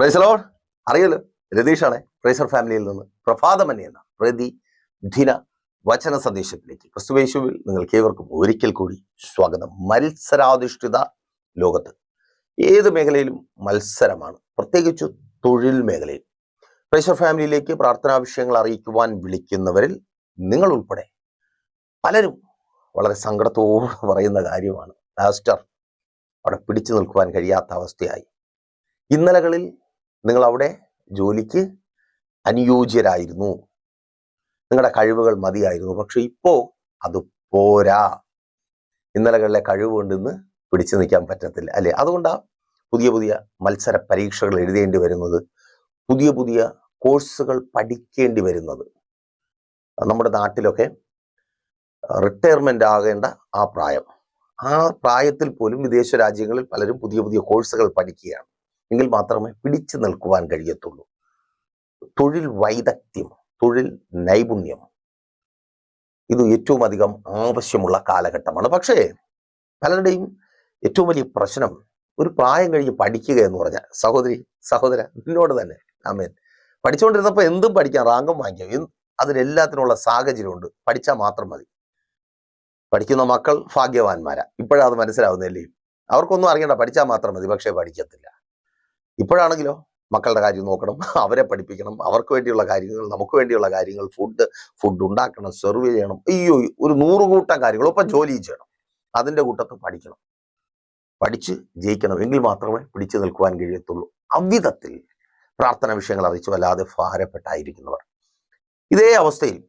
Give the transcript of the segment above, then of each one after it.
പ്രൈസലോൺ അറിയല്ലോ. രതീഷാണ് പ്രൈസർ ഫാമിലിയിൽ നിന്ന് പ്രഭാതമന്യ എന്ന പ്രതി ദിന വചന സന്ദേശത്തിലേക്ക്. ക്രിസ്തുവേശുവിൽ നിങ്ങൾക്ക് ഏവർക്കും ഒരിക്കൽ കൂടി സ്വാഗതം. മത്സരാധിഷ്ഠിത ലോകത്ത് ഏത് മേഖലയിലും മത്സരമാണ്. പ്രത്യേകിച്ച് തൊഴിൽ മേഖലയിൽ. പ്രൈസർ ഫാമിലിയിലേക്ക് പ്രാർത്ഥനാ വിഷയങ്ങൾ അറിയിക്കുവാൻ വിളിക്കുന്നവരിൽ നിങ്ങൾ ഉൾപ്പെടെ പലരും വളരെ സങ്കടത്തോടെ പറയുന്ന കാര്യമാണ്. പാസ്റ്റർ അവിടെ പിടിച്ചു നിൽക്കുവാൻ കഴിയാത്ത അവസ്ഥയായി. ഇന്നലകളിൽ നിങ്ങൾ അവിടെ ജോലിക്ക് അനുയോജ്യരായിരുന്നു. നിങ്ങളുടെ കഴിവുകൾ മതിയായിരുന്നു. പക്ഷെ ഇപ്പോ അത് പോരാ. ഇന്നലകളിലെ കഴിവ് കൊണ്ട് ഇന്ന് പിടിച്ചു നിൽക്കാൻ പറ്റത്തില്ല അല്ലെ? അതുകൊണ്ടാണ് പുതിയ പുതിയ മത്സര പരീക്ഷകൾ എഴുതേണ്ടി വരുന്നത് പുതിയ പുതിയ കോഴ്സുകൾ പഠിക്കേണ്ടി വരുന്നത്. നമ്മുടെ നാട്ടിലൊക്കെ റിട്ടയർമെന്റ് ആകേണ്ട ആ പ്രായം. ആ പ്രായത്തിൽ പോലും വിദേശ രാജ്യങ്ങളിൽ പലരും പുതിയ പുതിയ കോഴ്സുകൾ പഠിക്കുകയാണ്. എങ്കിൽ മാത്രമേ പിടിച്ചു നിൽക്കുവാൻ കഴിയത്തുള്ളൂ. തൊഴിൽ വൈദഗ്ധ്യം തൊഴിൽ നൈപുണ്യം ഇത് ഏറ്റവും അധികം ആവശ്യമുള്ള കാലഘട്ടമാണ്. പക്ഷേ പലരുടെയും ഏറ്റവും വലിയ പ്രശ്നം ഒരു പ്രായം കഴിഞ്ഞ് പഠിക്കുക എന്ന് പറഞ്ഞാൽ സഹോദരി സഹോദര നിന്നോട് തന്നെ ആമേൻ. പഠിച്ചുകൊണ്ടിരുന്നപ്പോൾ എന്തും പഠിക്കാം റാങ്കും വാങ്ങിക്കാം. അതിനെല്ലാത്തിനുള്ള സാഹചര്യമുണ്ട്. പഠിച്ചാൽ മാത്രം മതി. പഠിക്കുന്ന മക്കൾ ഭാഗ്യവാന്മാരാ. ഇപ്പോഴത് മനസ്സിലാവുന്നില്ലേ അവർക്കൊന്നും അറിയണ്ട പഠിച്ചാൽ മാത്രം മതി. പക്ഷേ പഠിക്കത്തില്ല. ഇപ്പോഴാണെങ്കിലോ മക്കളുടെ കാര്യം നോക്കണം അവരെ പഠിപ്പിക്കണം അവർക്ക് വേണ്ടിയുള്ള കാര്യങ്ങൾ നമുക്ക് വേണ്ടിയുള്ള കാര്യങ്ങൾ ഫുഡ് ഫുഡ് ഉണ്ടാക്കണം സെർവ് ചെയ്യണം. അയ്യോ ഒരു നൂറ് കൂട്ടം കാര്യങ്ങൾ. ഒപ്പം ജോലി ചെയ്യണം. അതിന്റെ കൂട്ടത്ത് പഠിക്കണം. പഠിച്ച് ജയിക്കണം എങ്കിൽ മാത്രമേ പിടിച്ചു നിൽക്കുവാൻ കഴിയത്തുള്ളൂ. അവിധത്തിൽ പ്രാർത്ഥന വിഷയങ്ങൾ അറിയിച്ചു. വല്ലാതെ ഭാരപ്പെട്ടായിരിക്കുന്നവർ. ഇതേ അവസ്ഥയിൽ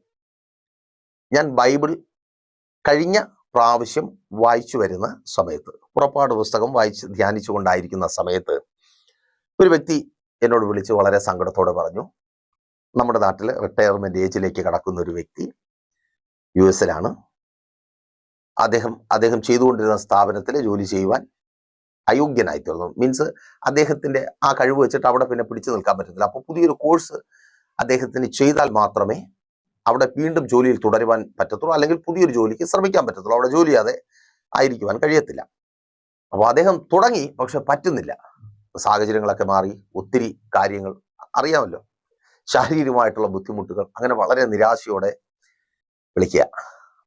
ഞാൻ ബൈബിൾ കഴിഞ്ഞ പ്രാവശ്യം വായിച്ചു വരുന്ന സമയത്ത് പുറപ്പാട് പുസ്തകം വായിച്ച് ധ്യാനിച്ചുകൊണ്ടായിരിക്കുന്ന സമയത്ത് ഒരു വ്യക്തി എന്നോട് വിളിച്ച് വളരെ സങ്കടത്തോടെ പറഞ്ഞു നമ്മുടെ നാട്ടിൽ റിട്ടയർമെന്റ് ഏജിലേക്ക് കടക്കുന്ന ഒരു വ്യക്തി യു എസിലാണ്. അദ്ദേഹം അദ്ദേഹം ചെയ്തുകൊണ്ടിരുന്ന സ്ഥാപനത്തിൽ ജോലി ചെയ്യുവാൻ അയോഗ്യനായി തീർന്നു മീൻസ് അദ്ദേഹത്തിന്റെ ആ കഴിവ് വെച്ചിട്ട് അവിടെ പിന്നെ പിടിച്ചു നിൽക്കാൻ പറ്റത്തില്ല. അപ്പോൾ പുതിയൊരു കോഴ്സ് അദ്ദേഹത്തിന് ചെയ്താൽ മാത്രമേ അവിടെ വീണ്ടും ജോലിയിൽ തുടരുവാൻ പറ്റത്തുള്ളൂ അല്ലെങ്കിൽ പുതിയൊരു ജോലിക്ക് ശ്രമിക്കാൻ പറ്റത്തുള്ളൂ. അവിടെ ജോലിയാതെ ആയിരിക്കുവാൻ കഴിയത്തില്ല. അപ്പോൾ അദ്ദേഹം തുടങ്ങി പക്ഷെ പറ്റുന്നില്ല. സാഹചര്യങ്ങളൊക്കെ മാറി ഒത്തിരി കാര്യങ്ങൾ അറിയാമല്ലോ. ശാരീരികമായിട്ടുള്ള ബുദ്ധിമുട്ടുകൾ അങ്ങനെ വളരെ നിരാശയോടെ വിളിക്കുക.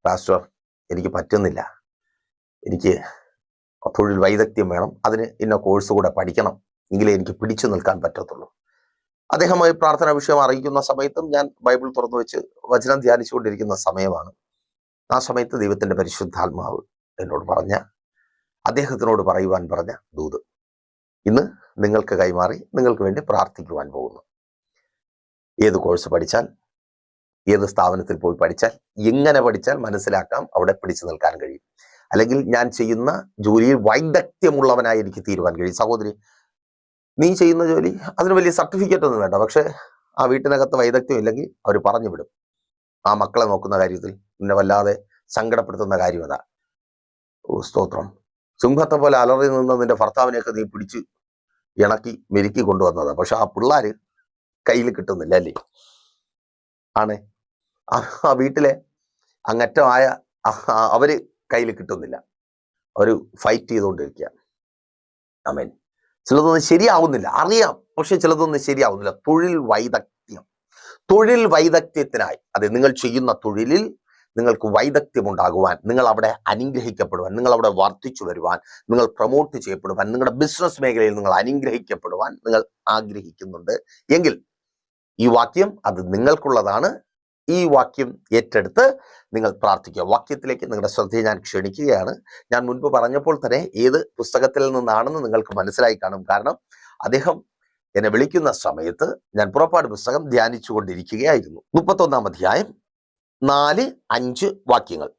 പാസ്റ്റർ എനിക്ക് പറ്റുന്നില്ല. എനിക്ക് തൊഴിൽ വൈദഗ്ധ്യം വേണം. അതിന് ഇന്ന കോഴ്സ് കൂടെ പഠിക്കണം. എങ്കിലേ എനിക്ക് പിടിച്ചു നിൽക്കാൻ പറ്റത്തുള്ളൂ. അദ്ദേഹമായി പ്രാർത്ഥന വിഷയം അറിയിക്കുന്ന സമയത്തും ഞാൻ ബൈബിൾ തുറന്നു വെച്ച് വചനം ധ്യാനിച്ചുകൊണ്ടിരിക്കുന്ന സമയമാണ്. ആ സമയത്ത് ദൈവത്തിന്റെ പരിശുദ്ധാത്മാവ് എന്നോട് പറഞ്ഞ അദ്ദേഹത്തിനോട് പറയുവാൻ പറഞ്ഞ ദൂത്. ഇന്ന് നിങ്ങൾക്ക് കൈമാറി നിങ്ങൾക്ക് വേണ്ടി പ്രാർത്ഥിക്കുവാൻ പോകുന്നു. ഏത് കോഴ്സ് പഠിച്ചാൽ ഏത് സ്ഥാപനത്തിൽ പോയി പഠിച്ചാൽ എങ്ങനെ പഠിച്ചാൽ മനസ്സിലാക്കാം അവിടെ പിടിച്ചു നിൽക്കാൻ കഴിയും. അല്ലെങ്കിൽ ഞാൻ ചെയ്യുന്ന ജോലിയിൽ വൈദഗ്ധ്യമുള്ളവനായി എനിക്ക് തീരുവാൻ കഴിയും. സഹോദരി നീ ചെയ്യുന്ന ജോലി അതിന് വലിയ സർട്ടിഫിക്കറ്റ് ഒന്നും വേണ്ട. പക്ഷേ ആ വീട്ടിനകത്ത് വൈദഗ്ധ്യം ഇല്ലെങ്കിൽ അവർ പറഞ്ഞു വിടും. ആ മക്കളെ നോക്കുന്ന കാര്യത്തിൽ നിന്നെ വല്ലാതെ സങ്കടപ്പെടുത്തുന്ന കാര്യം അതാ സ്തോത്രം. സിംഹത്തെ പോലെ അലറി നിന്ന് നിന്റെ ഭർത്താവിനെയൊക്കെ നീ പിടിച്ച് ഇണക്കി മെരുക്കി കൊണ്ടുവന്നത്. പക്ഷെ ആ പിള്ളേർ കയ്യിൽ കിട്ടുന്നില്ല അല്ലേ? ആണ്? ആ വീട്ടിലെ അങ്ങറ്റമായ അവർ കയ്യിൽ കിട്ടുന്നില്ല. അവർ ഫൈറ്റ് ചെയ്തുകൊണ്ടിരിക്കുക അമേൻ ചിലതൊന്നും ശരിയാവുന്നില്ല. അറിയാം. പക്ഷെ ചിലതൊന്നും ശരിയാവുന്നില്ല. തൊഴിൽ വൈദഗ്ധ്യം. തൊഴിൽ വൈദഗ്ധ്യത്തിനായി. അതെ നിങ്ങൾ ചെയ്യുന്ന തൊഴിലിൽ നിങ്ങൾക്ക് വൈദഗ്ധ്യം ഉണ്ടാകുവാൻ നിങ്ങൾ അവിടെ അനുഗ്രഹിക്കപ്പെടുവാൻ നിങ്ങൾ അവിടെ വർദ്ധിച്ചു വരുവാൻ നിങ്ങൾ പ്രൊമോട്ട് ചെയ്യപ്പെടുവാൻ നിങ്ങളുടെ ബിസിനസ് മേഖലയിൽ നിങ്ങൾ അനുഗ്രഹിക്കപ്പെടുവാൻ നിങ്ങൾ ആഗ്രഹിക്കുന്നുണ്ട്. എങ്കിൽ ഈ വാക്യം അത് നിങ്ങൾക്കുള്ളതാണ്. ഈ വാക്യം ഏറ്റെടുത്ത് നിങ്ങൾ പ്രാർത്ഥിക്കുക. വാക്യത്തിലേക്ക് നിങ്ങളുടെ ശ്രദ്ധയെ ഞാൻ ക്ഷണിക്കുകയാണ്. ഞാൻ മുൻപ് പറഞ്ഞപ്പോൾ തന്നെ ഏത് പുസ്തകത്തിൽ നിന്നാണെന്ന് നിങ്ങൾക്ക് മനസ്സിലായി കാണും. കാരണം അദ്ദേഹം എന്നെ വിളിക്കുന്ന സമയത്ത് ഞാൻ പുറപ്പാട് പുസ്തകം ധ്യാനിച്ചു കൊണ്ടിരിക്കുകയായിരുന്നു മുപ്പത്തൊന്നാം അധ്യായം നാല് അഞ്ച് വാക്യങ്ങൾ.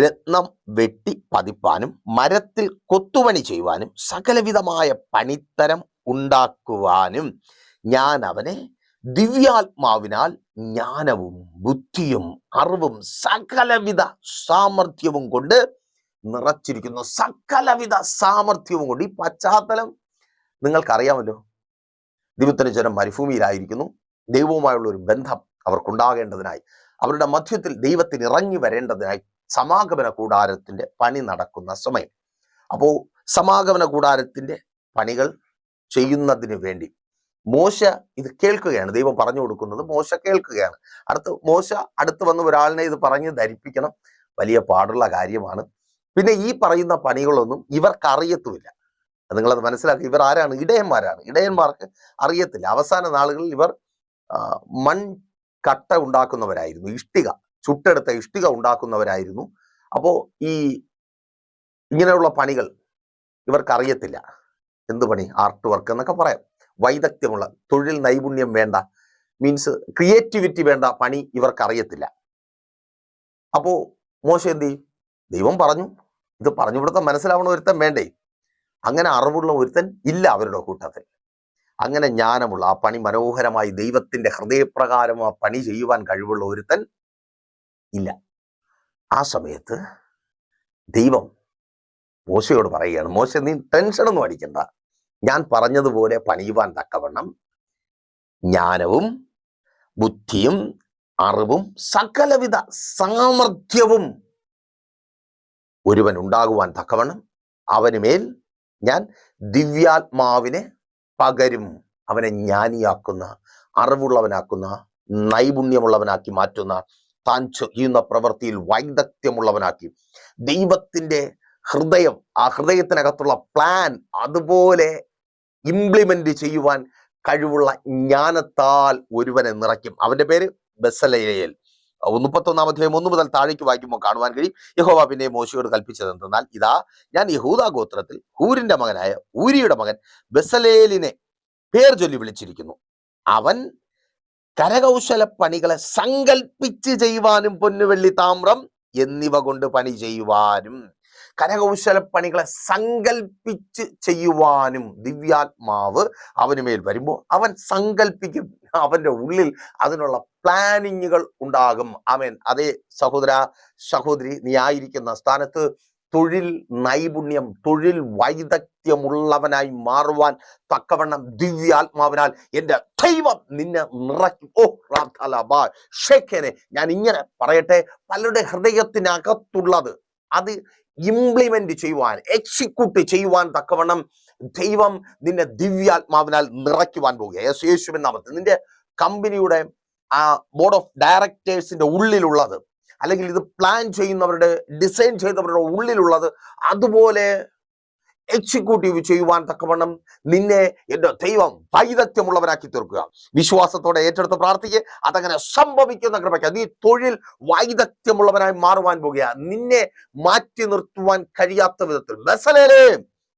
രത്നം വെട്ടി പതിപ്പാനും മരത്തിൽ കൊത്തുപണി ചെയ്യുവാനും സകലവിധമായ പണിത്തരം ഉണ്ടാക്കുവാനും ഞാൻ അവനെ ദിവ്യാത്മാവിനാൽ ജ്ഞാനവും ബുദ്ധിയും അറിവും സകലവിധ സാമർഥ്യവും കൊണ്ട് നിറച്ചിരിക്കുന്നു. സകലവിധ സാമർഥ്യവും കൊണ്ട്. ഈ പശ്ചാത്തലം നിങ്ങൾക്കറിയാമല്ലോ. ദൈവത്തിന്റെ ജനം മരുഭൂമിയിലായിരിക്കുന്നു. ദൈവവുമായുള്ള ഒരു ബന്ധം അവർക്കുണ്ടാകേണ്ടതിനായി. അവരുടെ മധ്യത്തിൽ ദൈവത്തിന് ഇറങ്ങി വരേണ്ടതിനായി സമാഗമന കൂടാരത്തിന്റെ പണി നടക്കുന്ന സമയം. അപ്പോൾ സമാഗമന കൂടാരത്തിന്റെ പണികൾ ചെയ്യുന്നതിന് വേണ്ടി മോശ ഇത് കേൾക്കുകയാണ്. ദൈവം പറഞ്ഞു കൊടുക്കുന്നത് മോശ കേൾക്കുകയാണ്. അടുത്ത് മോശ അടുത്ത് വന്ന് ഒരാളിനെ ഇത് പറഞ്ഞ് ധരിപ്പിക്കണം വലിയ പാടുള്ള കാര്യമാണ്. പിന്നെ ഈ പറയുന്ന പണികളൊന്നും ഇവർക്ക് അറിയത്തുമില്ല. നിങ്ങളത് മനസ്സിലാക്കി. ഇവർ ആരാണ്? ഇടയന്മാരാണ്. ഇടയന്മാർക്ക് അറിയത്തില്ല. അവസാന നാളുകളിൽ ഇവർ മൺ കട്ട ഉണ്ടാക്കുന്നവരായിരുന്നു ഇഷ്ടിക ചുട്ടെടുത്ത ഇഷ്ടിക ഉണ്ടാക്കുന്നവരായിരുന്നു. അപ്പോൾ ഈ ഇങ്ങനെയുള്ള പണികൾ ഇവർക്കറിയത്തില്ല. എന്ത് പണി? ആർട്ട് വർക്ക് എന്നൊക്കെ പറയാം. വൈദഗ്ധ്യമുള്ള തൊഴിൽ നൈപുണ്യം വേണ്ട മീൻസ് ക്രിയേറ്റിവിറ്റി വേണ്ട പണി ഇവർക്കറിയത്തില്ല. അപ്പോൾ അപ്പോ മോശം എന്ത് ചെയ്യും? ദൈവം പറഞ്ഞു. ഇത് പറഞ്ഞു കൊടുത്ത മനസ്സിലാവണ ഒരുത്തൻ വേണ്ടേ? അങ്ങനെ അറിവുള്ള ഒരുത്തൻ ഇല്ല അവരുടെ കൂട്ടത്തിൽ. അങ്ങനെ ജ്ഞാനമുള്ള ആ പണി മനോഹരമായി ദൈവത്തിന്റെ ഹൃദയപ്രകാരം ആ പണി ചെയ്യുവാൻ കഴിവുള്ള ഒരുത്തൻ ഇല്ല. ആ സമയത്ത് ദൈവം മോശയോട് പറയുകയാണ് മോശ നീ ടെൻഷനൊന്നും അടിക്കണ്ട. ഞാൻ പറഞ്ഞതുപോലെ പണിയുവാൻ തക്കവണ്ണം ജ്ഞാനവും ബുദ്ധിയും അറിവും സകലവിധ സാമർഥ്യവും ഒരുവൻ ഉണ്ടാകുവാൻ തക്കവണ്ണം അവന് മേൽ ഞാൻ ദിവ്യാത്മാവിനെ പകരും അവനെ ജ്ഞാനിയാക്കുന്ന അറിവുള്ളവനാക്കുന്ന നൈപുണ്യമുള്ളവനാക്കി മാറ്റുന്ന താൻ ചെയ്യുന്ന പ്രവൃത്തിയിൽ വൈദഗ്ധ്യമുള്ളവനാക്കി. ദൈവത്തിന്റെ ഹൃദയം ആ ഹൃദയത്തിനകത്തുള്ള പ്ലാൻ അതുപോലെ ഇംപ്ലിമെന്റ് ചെയ്യുവാൻ കഴിവുള്ള ജ്ഞാനത്താൽ ഒരുവനെ നിറയ്ക്കും. അവന്റെ പേര് ബസലയേൽ. മുപ്പത്തൊന്നാം അധ്യായം ഒന്ന് മുതൽ താഴേക്ക് വായിക്കുമ്പോൾ കാണുവാൻ കഴിയും. യഹോവ പിന്നെ മോശയോട് കൽപ്പിച്ചത് എന്തെന്നാൽ ഇതാ ഞാൻ യഹൂദ ഗോത്രത്തിൽ ഹൂരിന്റെ മകനായ ഊരിയുടെ മകൻ ബസലേലിനെ പേർ ചൊല്ലി വിളിച്ചിരിക്കുന്നു. അവൻ കരകൗശല പണികളെ സങ്കൽപ്പിച്ച് ചെയ്യുവാനും പൊന്നുവെള്ളി താമ്രം എന്നിവ കൊണ്ട് പണി ചെയ്യുവാനും കരകൗശല പണികളെ സങ്കൽപ്പിച്ച് ചെയ്യുവാനും ദിവ്യാത്മാവ് അവന് മേൽ വരുമ്പോൾ അവൻ സങ്കൽപ്പിക്കും. അവന്റെ ഉള്ളിൽ അതിനുള്ള പ്ലാനിങ്ങുകൾ ഉണ്ടാകും. അവൻ അതേ സഹോദര സഹോദരി നീ ആയിരിക്കുന്ന സ്ഥാനത്ത് തൊഴിൽ നൈപുണ്യം തൊഴിൽ വൈദഗ്ധ്യമുള്ളവനായി മാറുവാൻ തക്കവണ്ണം ദിവ്യാത്മാവിനാൽ എന്റെ ദൈവം നിന്നെ നിറയ്ക്കും. ഓ ഷേഖനെ ഞാൻ ഇങ്ങനെ പറയട്ടെ പലരുടെ ഹൃദയത്തിനകത്തുള്ളത് അത് ഇംപ്ലിമെന്റ് ചെയ്യുവാൻ എക്സിക്യൂട്ട് ചെയ്യുവാൻ തക്കവണ്ണം ദൈവം നിന്നെ ദിവ്യാത്മാവിനാൽ നിറയ്ക്കുവാൻ പോകുക യേശു യേശുവിൻ നാമത്തിൽ. നിന്റെ കമ്പനിയുടെ ആ ബോർഡ് ഓഫ് ഡയറക്ടേഴ്സിന്റെ ഉള്ളിലുള്ളത് അല്ലെങ്കിൽ ഇത് പ്ലാൻ ചെയ്യുന്നവരുടെ ഡിസൈൻ ചെയ്തവരുടെ ഉള്ളിലുള്ളത് അതുപോലെ എക്സിക്യൂട്ടീവ് ചെയ്യുവാൻ തക്കവണ്ണം നിന്നെ എന്റെ ദൈവം വൈദഗ്ധ്യമുള്ളവനാക്കി തീർക്കുക. വിശ്വാസത്തോടെ ഏറ്റെടുത്ത് പ്രാർത്ഥിക്ക്. അതങ്ങനെ സംഭവിക്കുന്ന കൃപയ്ക്ക്. നീ തൊഴിൽ വൈദഗ്ധ്യമുള്ളവനായി മാറുവാൻ പോകുക. നിന്നെ മാറ്റി നിർത്തുവാൻ കഴിയാത്ത വിധത്തിൽ.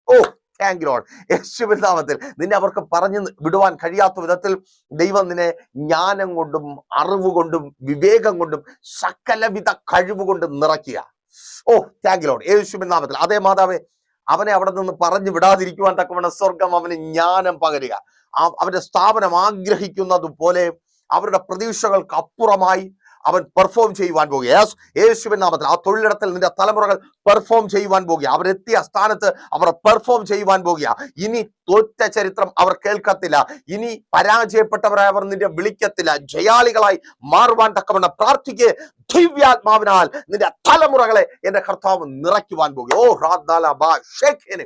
ഓ താങ്ക് ലോഡ് യേശുവിൻ നാമത്തിൽ നിന്നെ അവർക്ക് പറഞ്ഞു വിടുവാൻ കഴിയാത്ത വിധത്തിൽ ദൈവം നിന്നെ ജ്ഞാനം കൊണ്ടും അറിവ് കൊണ്ടും വിവേകം കൊണ്ടും സകലവിധ കഴിവുകൊണ്ടും നിറയ്ക്കുക. ഓ താങ്ക് ലോഡ് യേശുവിൻ നാമത്തിൽ. അതേ മാതാവേ അവനെ അവിടെ നിന്ന് പറഞ്ഞു വിടാതിരിക്കുവാൻ തക്കവണ്ണം സ്വർഗം അവന് ജ്ഞാനം പകരുക. അവന്റെ സ്ഥാപനം ആഗ്രഹിക്കുന്നത് പോലെ അവരുടെ പ്രതീക്ഷകൾക്ക് അപ്പുറമായി അവൻ പെർഫോം ചെയ്യുവാൻ പോകുക. യേസ് യേശുവിൻ നാമത്തിൽ ആ തൊഴിലിടത്തിൽ നിന്റെ തലമുറകൾ പെർഫോം ചെയ്യുവാൻ പോകുക. അവരെത്തിയ സ്ഥാനത്ത് അവർ പെർഫോം ചെയ്യുവാൻ പോകുക. ഇനി തോറ്റ ചരിത്രം അവർ കേൾക്കത്തില്ല. ഇനി പരാജയപ്പെട്ടവരായി അവർ നിന്റെ വിളിക്കത്തില്ല. ജയാളികളായി മാറുവാൻ തക്കവണ്ണം പ്രാർത്ഥിക്ക്. ദിവ്യാത്മാവിനാൽ നിന്റെ തലമുറകളെ എന്റെ കർത്താവ് നിറയ്ക്കുവാൻ പോകുക. ഓ റാദ്ദാല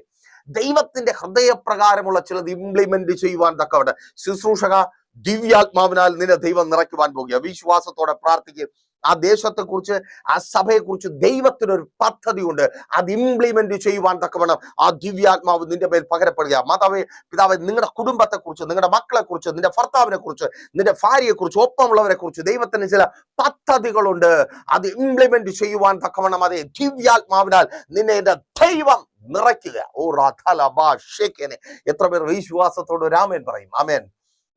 ദൈവത്തിന്റെ ഹൃദയപ്രകാരമുള്ള ചിലത് ഇംപ്ലിമെന്റ് ചെയ്യുവാൻ തക്കവട്ടെ ശുശ്രൂഷക ദിവ്യാത്മാവിനാൽ നിന്നെ ദൈവം നിറയ്ക്കുവാൻ പോകുക. വിശ്വാസത്തോടെ പ്രാർത്ഥിക്കുക ആ ദേശത്തെ കുറിച്ച് ആ സഭയെ കുറിച്ച് ദൈവത്തിനൊരു പദ്ധതി ഉണ്ട് അത് ഇംപ്ലിമെന്റ് ചെയ്യുവാൻ തക്കവണ്ണം ആ ദിവ്യാത്മാവ് നിന്റെ മേൽ പകരപ്പെടുക. മാതാവേ പിതാവെ നിങ്ങളുടെ കുടുംബത്തെ കുറിച്ച് നിങ്ങളുടെ മക്കളെ കുറിച്ച് നിന്റെ ഭർത്താവിനെ കുറിച്ച് നിന്റെ ഭാര്യയെ കുറിച്ച് ഒപ്പമുള്ളവരെ കുറിച്ച് ദൈവത്തിന് ചില പദ്ധതികളുണ്ട്. അത് ഇംപ്ലിമെന്റ് ചെയ്യുവാൻ തക്കവണ്ണം അതേ ദിവ്യാത്മാവിനാൽ നിന്നെ എന്റെ ദൈവം നിറയ്ക്കുക. ഓ റാഥലബാ എത്ര പേർ വിശ്വാസത്തോട് രാമേൻ പറയും. ആമേൻ.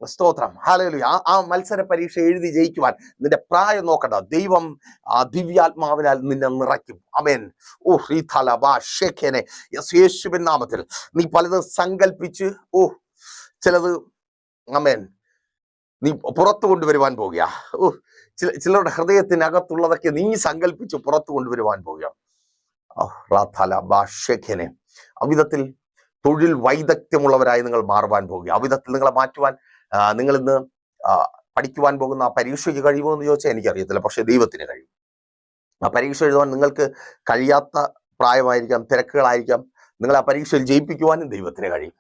സ്തോത്രം. ഹാലലു ആ മത്സര പരീക്ഷ എഴുതി ജയിക്കുവാൻ നിന്റെ പ്രായം നോക്കണ്ട. ദൈവം ആ ദിവ്യാത്മാവിനാൽ നിന്നെ നിറയ്ക്കും. അമേൻ ഓ ശ്രീതല യേശുവിൻ നാമത്തിൽ. നീ പലതും സങ്കല്പിച്ച് ഓ ചിലത് അമേൻ നീ പുറത്തു കൊണ്ടുവരുവാൻ പോകുക ഓ ചില ചിലരുടെ ഹൃദയത്തിനകത്തുള്ളതൊക്കെ നീ സങ്കല്പിച്ച് പുറത്തു കൊണ്ടുവരുവാൻ പോകുക ഷേഖനെ അവിധത്തിൽ തൊഴിൽ വൈദഗ്ധ്യമുള്ളവരായി നിങ്ങൾ മാറുവാൻ പോകുക അവിധത്തിൽ നിങ്ങളെ മാറ്റുവാൻ നിങ്ങൾ ഇന്ന് പഠിക്കുവാൻ പോകുന്ന ആ പരീക്ഷയ്ക്ക് കഴിയുമോ എന്ന് ചോദിച്ചാൽ എനിക്കറിയത്തില്ല പക്ഷെ ദൈവത്തിന് കഴിയും. ആ പരീക്ഷ എഴുതുവാൻ നിങ്ങൾക്ക് കഴിയാത്ത പ്രായമായിരിക്കാം തിരക്കുകളായിരിക്കാം. നിങ്ങൾ ആ പരീക്ഷയിൽ ജയിപ്പിക്കുവാനും ദൈവത്തിന് കഴിയും.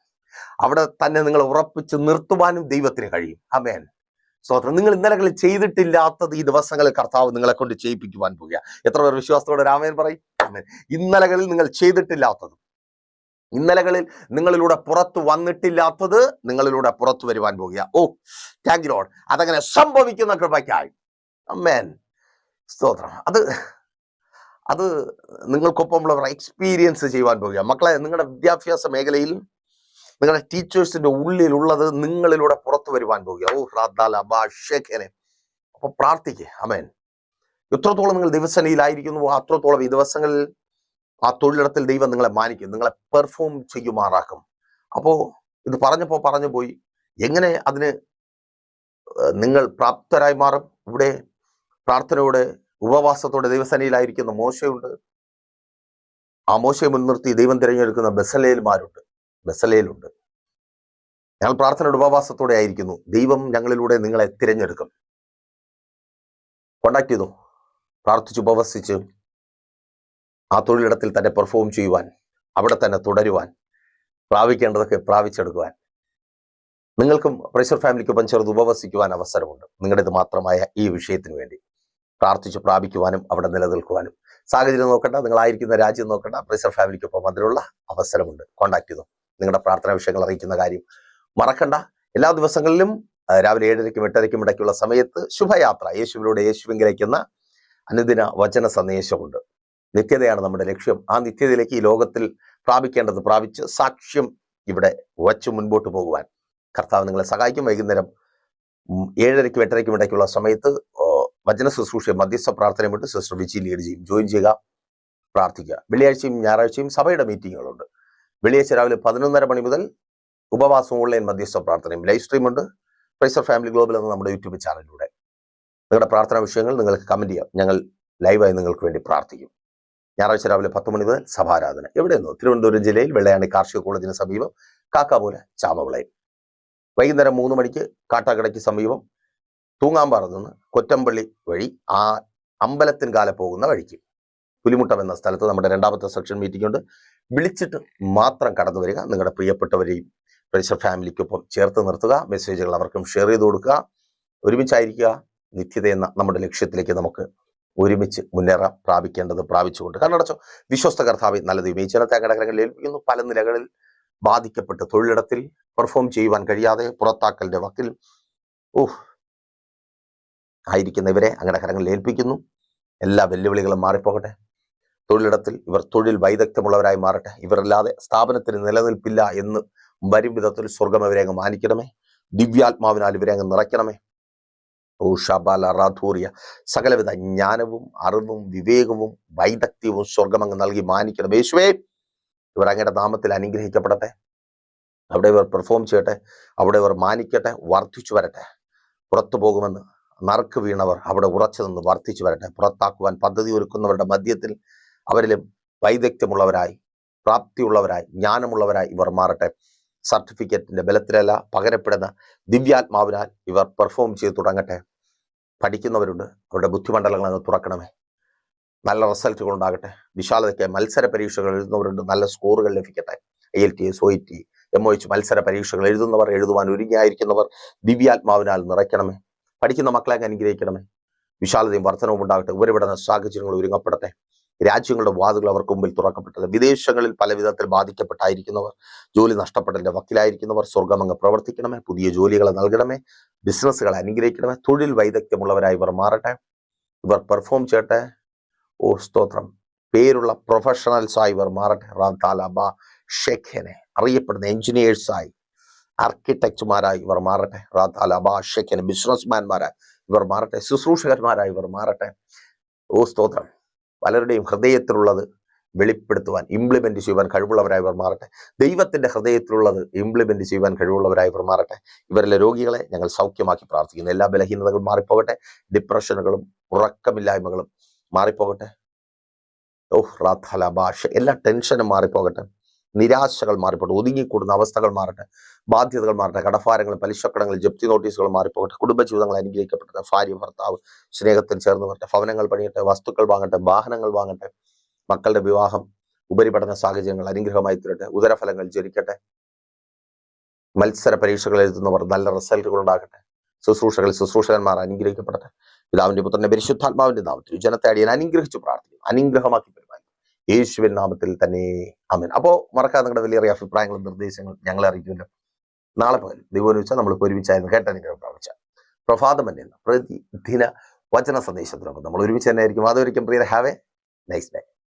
അവിടെ തന്നെ നിങ്ങൾ ഉറപ്പിച്ച് നിർത്തുവാനും ദൈവത്തിന് കഴിയും. അമേൻ സ്തോത്രം. നിങ്ങൾ ഇന്നലകളിൽ ചെയ്തിട്ടില്ലാത്തത് ഈ ദിവസങ്ങളിൽ കർത്താവ് നിങ്ങളെ കൊണ്ട് ചെയ്യിപ്പിക്കുവാൻ പോകുക എത്ര പേർ വിശ്വാസത്തോടെ രാമൻ പറയും? ഇന്നലകളിൽ നിങ്ങൾ ചെയ്തിട്ടില്ലാത്തത്. ഇന്നലകളിൽ നിങ്ങളിലൂടെ പുറത്ത് വന്നിട്ടില്ലാത്തത് നിങ്ങളിലൂടെ പുറത്തു വരുവാൻ പോകുക. ഓ താങ്ക് ലോഡ് അതങ്ങനെ സംഭവിക്കുന്ന കൃപയ്ക്കായി. അമ്മേൻ സ്തോത്രം. അത് അത് നിങ്ങൾക്കൊപ്പമുള്ളവർ എക്സ്പീരിയൻസ് ചെയ്യുവാൻ പോകുക. മക്കളെ നിങ്ങളുടെ വിദ്യാഭ്യാസ മേഖലയിൽ നിങ്ങളുടെ ടീച്ചേഴ്സിന്റെ ഉള്ളിലുള്ളത് നിങ്ങളിലൂടെ പുറത്തു വരുവാൻ പോകുക. ഓ റാദ്ദാല ബാഷേഖനെ. അപ്പൊ പ്രാർത്ഥിക്കുക അമേൻ എത്രത്തോളം നിങ്ങൾ ദിവസനയിലായിരിക്കുന്നു അത്രത്തോളം ഈ ദിവസങ്ങളിൽ ആ തൊഴിലിടത്തിൽ ദൈവം നിങ്ങളെ മാനിക്കും നിങ്ങളെ പെർഫോം ചെയ്യുമാറാക്കും. അപ്പോ ഇത് പറഞ്ഞപ്പോ പറഞ്ഞു പോയി എങ്ങനെ അതിന് നിങ്ങൾ പ്രാപ്തരായി മാറും? ഇവിടെ പ്രാർത്ഥനയോടെ ഉപവാസത്തോടെ ദൈവസേനയിലായിരിക്കുന്ന മോശയുണ്ട്. ആ മോശയെ മുൻനിർത്തി ദൈവം തിരഞ്ഞെടുക്കുന്ന ബസലേൽമാരുണ്ട്. ബസലേലുണ്ട്. ഞങ്ങൾ പ്രാർത്ഥനയുടെ ഉപവാസത്തോടെ ആയിരിക്കുന്നു. ദൈവം ഞങ്ങളിലൂടെ നിങ്ങളെ തിരഞ്ഞെടുക്കും. കോണ്ടാക്ട് ചെയ്തു? പ്രാർത്ഥിച്ച് ഉപവസിച്ച് ആ തൊഴിലിടത്തിൽ തന്നെ പെർഫോം ചെയ്യുവാൻ അവിടെ തന്നെ തുടരുവാൻ പ്രാപിക്കേണ്ടതൊക്കെ പ്രാപിച്ചെടുക്കുവാൻ. നിങ്ങൾക്കും പ്രഷർ ഫാമിലിക്കൊപ്പം ചെറുത് ഉപവസിക്കുവാൻ അവസരമുണ്ട്. നിങ്ങളുടേത് മാത്രമായ ഈ വിഷയത്തിന് വേണ്ടി പ്രാർത്ഥിച്ച് പ്രാപിക്കുവാനും അവിടെ നിലനിൽക്കുവാനും. സാഹചര്യം നോക്കണ്ട നിങ്ങളായിരിക്കുന്ന രാജ്യം നോക്കണ്ട പ്രഷർ ഫാമിലിക്കൊപ്പം അതിനുള്ള അവസരമുണ്ട്. കോണ്ടാക്ട് ചെയ്തു. നിങ്ങളുടെ പ്രാർത്ഥനാ വിഷയങ്ങൾ അറിയിക്കുന്ന കാര്യം മറക്കണ്ട. എല്ലാ ദിവസങ്ങളിലും രാവിലെ ഏഴരയ്ക്കും എട്ടരയ്ക്കും ഇടയ്ക്കുള്ള സമയത്ത് ശുഭയാത്ര. യേശുവിലൂടെ യേശുവിങ്കിലേക്കുന്ന അനുദിന വചന സന്ദേശമുണ്ട്. നിത്യതയാണ് നമ്മുടെ ലക്ഷ്യം. ആ നിത്യതയിലേക്ക് ഈ ലോകത്തിൽ പ്രാപിക്കേണ്ടത് പ്രാപിച്ച് സാക്ഷ്യം ഇവിടെ വച്ച് മുൻപോട്ട് പോകുവാൻ. കർത്താവ് നിങ്ങളെ സഹായിക്കും. വൈകുന്നേരം ഏഴരയ്ക്കും എട്ടരയ്ക്കും ഇടയ്ക്കുള്ള സമയത്ത് വചന ശുശ്രൂഷ മധ്യസ്ഥ പ്രാർത്ഥനയുമുണ്ട് സിസ്റ്റർ വിജി ലീഡ് ചെയ്യും ജോയിൻ ചെയ്യുക പ്രാർത്ഥിക്കുക. വെള്ളിയാഴ്ചയും ഞായറാഴ്ചയും സഭയുടെ മീറ്റിങ്ങുകളുണ്ട്. വെള്ളിയാഴ്ച രാവിലെ പതിനൊന്നര മണി മുതൽ ഉപവാസം ഓൺലൈൻ മധ്യസ്ഥ പ്രാർത്ഥനയും ലൈവ് സ്ട്രീമുണ്ട് പ്രൈസർ ഫാമിലി ഗ്ലോബൽ എന്ന നമ്മുടെ യൂട്യൂബ് ചാനലിലൂടെ. നിങ്ങളുടെ പ്രാർത്ഥനാ വിഷയങ്ങൾ നിങ്ങൾക്ക് കമന്റ് ചെയ്യാം. ഞങ്ങൾ ലൈവായി നിങ്ങൾക്ക് വേണ്ടി പ്രാർത്ഥിക്കും. ഞായറാഴ്ച രാവിലെ പത്ത് മണി മുതൽ സഭാരാധന. എവിടെയെന്നോ? തിരുവനന്തപുരം ജില്ലയിൽ വെള്ളയാണി കാർഷിക കോളേജിന് സമീപം കാക്കാമൂല ചാമവിളയിൽ വൈകുന്നേരം മൂന്ന് മണിക്ക് കാട്ടാക്കടയ്ക്ക് സമീപം തൂങ്ങാമ്പാറ നിന്ന് കൊറ്റമ്പള്ളി വഴി ആ അമ്പലത്തിൻ കാല പോകുന്ന വഴിക്ക്. പുലിമുട്ടം എന്ന സ്ഥലത്ത് നമ്മുടെ രണ്ടാമത്തെ സെക്ഷൻ മീറ്റിംഗ് ഉണ്ട്. വിളിച്ചിട്ട് മാത്രം കടന്നു വരിക. നിങ്ങളുടെ പ്രിയപ്പെട്ടവരെയും പ്രേക്ഷർ ഫാമിലിക്കൊപ്പം ചേർത്ത് നിർത്തുക. മെസ്സേജുകൾ അവർക്കും ഷെയർ ചെയ്ത് കൊടുക്കുക. ഒരുമിച്ചായിരിക്കുക. നിത്യത എന്ന നമ്മുടെ ലക്ഷ്യത്തിലേക്ക് നമുക്ക് ഒരുമിച്ച് മുന്നേറ പ്രാപിക്കേണ്ടത് പ്രാപിച്ചുകൊണ്ട്. കണ്ണടച്ചോ വിശ്വസ്ത കർത്താവ് നല്ല ദൈവം ഈ ഘടകങ്ങളിൽ ഏൽപ്പിക്കുന്നു. പല നിലകളിൽ ബാധിക്കപ്പെട്ട് തൊഴിലിടത്തിൽ പെർഫോം ചെയ്യുവാൻ കഴിയാതെ പുറത്താക്കലിന്റെ വക്കിൽ. ഓഹ്. ആയിരിക്കുന്നവരെ അങ്ങനെ കരങ്ങളിൽ ഏൽപ്പിക്കുന്നു. എല്ലാ വെല്ലുവിളികളും മാറിപ്പോകട്ടെ. തൊഴിലിടത്തിൽ ഇവർ തൊഴിൽ വൈദഗ്ധ്യമുള്ളവരായി മാറട്ടെ. ഇവരല്ലാതെ സ്ഥാപനത്തിന് നിലനിൽപ്പില്ല എന്ന് വരും വിധത്തിൽ സ്വർഗം ഇവരെ അങ്ങ് മാനിക്കണമേ. ദിവ്യാത്മാവിനാൽ ഇവരെ അങ്ങ് നിറയ്ക്കണമേ. ഓ റാധൂറിയ സകലവിധ ജ്ഞാനവും അറിവും വിവേകവും വൈദഗ്ധ്യവും സ്വർഗം അങ്ങ് നൽകി മാനിക്കണം. യേശുവേ ഇവർ അങ്ങയുടെ നാമത്തിൽ അനുഗ്രഹിക്കപ്പെടട്ടെ. അവിടെ ഇവർ പെർഫോം ചെയ്യട്ടെ. അവിടെ ഇവർ മാനിക്കട്ടെ വർദ്ധിച്ചു വരട്ടെ. പുറത്തു പോകുമെന്ന് നറുക്ക് വീണവർ അവിടെ ഉറച്ചു നിന്ന് വർദ്ധിച്ചു വരട്ടെ. പുറത്താക്കുവാൻ പദ്ധതി ഒരുക്കുന്നവരുടെ മധ്യത്തിൽ അവരിലും വൈദഗ്ധ്യമുള്ളവരായി പ്രാപ്തിയുള്ളവരായി ജ്ഞാനമുള്ളവരായി ഇവർ മാറട്ടെ. സർട്ടിഫിക്കറ്റിന്റെ ബലത്തിലല്ല പകരപ്പെടുന്ന ദിവ്യാത്മാവിനാൽ ഇവർ പെർഫോം ചെയ്ത് തുടങ്ങട്ടെ. പഠിക്കുന്നവരുണ്ട്. അവരുടെ ബുദ്ധിമണ്ഡലങ്ങൾ അങ്ങ് തുറക്കണമേ. നല്ല റിസൾട്ടുകൾ ഉണ്ടാകട്ടെ. വിശാലതയ്ക്ക് മത്സര പരീക്ഷകൾ എഴുതുന്നവരുണ്ട്. നല്ല സ്കോറുകൾ ലഭിക്കട്ടെ. I L T S O T M O H മത്സര പരീക്ഷകൾ എഴുതുന്നവർ എഴുതുവാൻ ഒരുങ്ങിയായിരിക്കുന്നവർ ദിവ്യാത്മാവിനാൽ നിറയ്ക്കണമേ. പഠിക്കുന്ന മക്കളെ അങ്ങ് അനുഗ്രഹിക്കണമേ. വിശാലതയും വർധനവും ഉണ്ടാകട്ടെ. ഉപരിപഠന സാഹചര്യങ്ങൾ ഒരുങ്ങപ്പെടട്ടെ രാജ്യങ്ങളുടെ വാതുകൾ അവർക്ക് മുമ്പിൽ തുറക്കപ്പെട്ടത്. വിദേശങ്ങളിൽ പല വിധത്തിൽ ബാധിക്കപ്പെട്ടായിരിക്കുന്നവർ ജോലി നഷ്ടപ്പെട്ടതിന്റെ വക്കിലായിരിക്കുന്നവർ സ്വർഗമങ്ങ് പ്രവർത്തിക്കണമേ പുതിയ ജോലികൾ നൽകണമേ ബിസിനസ്സുകളെ അനുഗ്രഹിക്കണമേ തൊഴിൽ വൈദഗ്ധ്യമുള്ളവരായി ഇവർ മാറട്ടെ. ഇവർ പെർഫോം ചെയ്യട്ടെ. ഓ സ്തോത്രം. പേരുള്ള പ്രൊഫഷണൽസായി ഇവർ മാറട്ടെ. റാം താലാബ ഷെഖനെ അറിയപ്പെടുന്ന എഞ്ചിനീയേഴ്സായി ആർക്കിടെക്റ്റുമാരായി ഇവർ മാറട്ടെ. റാം താലാബ ഷെഖനെ ബിസിനസ്മാൻമാരായി ഇവർ മാറട്ടെ. ശുശ്രൂഷകന്മാരായി ഇവർ മാറട്ടെ. ഓ സ്തോത്രം. പലരുടെയും ഹൃദയത്തിലുള്ളത് വെളിപ്പെടുത്തുവാൻ ഇംപ്ലിമെന്റ് ചെയ്യുവാൻ കഴിവുള്ളവരായി ഇവർ മാറട്ടെ. ദൈവത്തിന്റെ ഹൃദയത്തിലുള്ളത് ഇംപ്ലിമെന്റ് ചെയ്യുവാൻ കഴിവുള്ളവരായി ഇവർ മാറട്ടെ. ഇവരിലെ രോഗികളെ ഞങ്ങൾ സൗഖ്യമാക്കി പ്രാർത്ഥിക്കുന്നു. എല്ലാ ബലഹീനതകളും മാറിപ്പോകട്ടെ. ഡിപ്രഷനുകളും ഉറക്കമില്ലായ്മകളും മാറിപ്പോകട്ടെ. ഓഹ് റാത്തല ഭാഷ എല്ലാ ടെൻഷനും മാറിപ്പോകട്ടെ. നിരാശകൾ മാറിപ്പോട്ടെ ഒതുങ്ങിക്കൂടുന്ന അവസ്ഥകൾ മാറട്ടെ ബാധ്യതകൾ മാറട്ടെ കടഭാരങ്ങൾ പലിശക്കടങ്ങൾ ജപ്തി നോട്ടീസുകൾ മാറിപ്പോകട്ടെ കുടുംബജീവിതങ്ങൾ അനുഗ്രഹിക്കപ്പെട്ടെ ഭാര്യ ഭർത്താവ് സ്നേഹത്തിൽ ചേർന്ന് വരട്ടെ ഭവനങ്ങൾ പണിയട്ടെ വസ്തുക്കൾ വാങ്ങട്ടെ വാഹനങ്ങൾ വാങ്ങട്ടെ മക്കളുടെ വിവാഹം ഉപരിപഠന സാഹചര്യങ്ങൾ അനുഗ്രഹമായി തീരട്ടെ ഉദരഫലങ്ങൾ ജനിക്കട്ടെ മത്സര പരീക്ഷകൾ എഴുതുന്നവർ നല്ല റിസൾട്ടുകൾ ഉണ്ടാകട്ടെ ശുശ്രൂഷകൾ ശുശ്രൂഷകന്മാർ അനുഗ്രഹിക്കപ്പെടട്ടെ പിതാവിന്റെ പുത്രന്റെ പരിശുദ്ധാത്മാവിന്റെ നാമത്തിൽ ജനത്തെ അടിയൻ അനുഗ്രഹിച്ചു പ്രാർത്ഥിക്കും അനുഗ്രഹമാക്കി യേശുവിൻ നാമത്തിൽ തന്നെ. അമിൻ അപ്പോ മറക്കാതെ നിങ്ങളുടെ വലിയ അഭിപ്രായങ്ങളും നിർദ്ദേശങ്ങളും ഞങ്ങളെ അറിയിക്കുമല്ലോ. നാളെ പകൽ ദൈവം വെച്ചാൽ നമ്മൾ ഒരുമിച്ചായിരുന്നു കേട്ട നിങ്ങൾ പ്രാപിച്ച പ്രഭാതം തന്നെ പ്രതിദിന വചന സന്ദേശത്തിനൊപ്പം നമ്മൾ ഒരുമിച്ച് തന്നെ ആയിരിക്കും. അതൊരിക്കും prayer have a nice day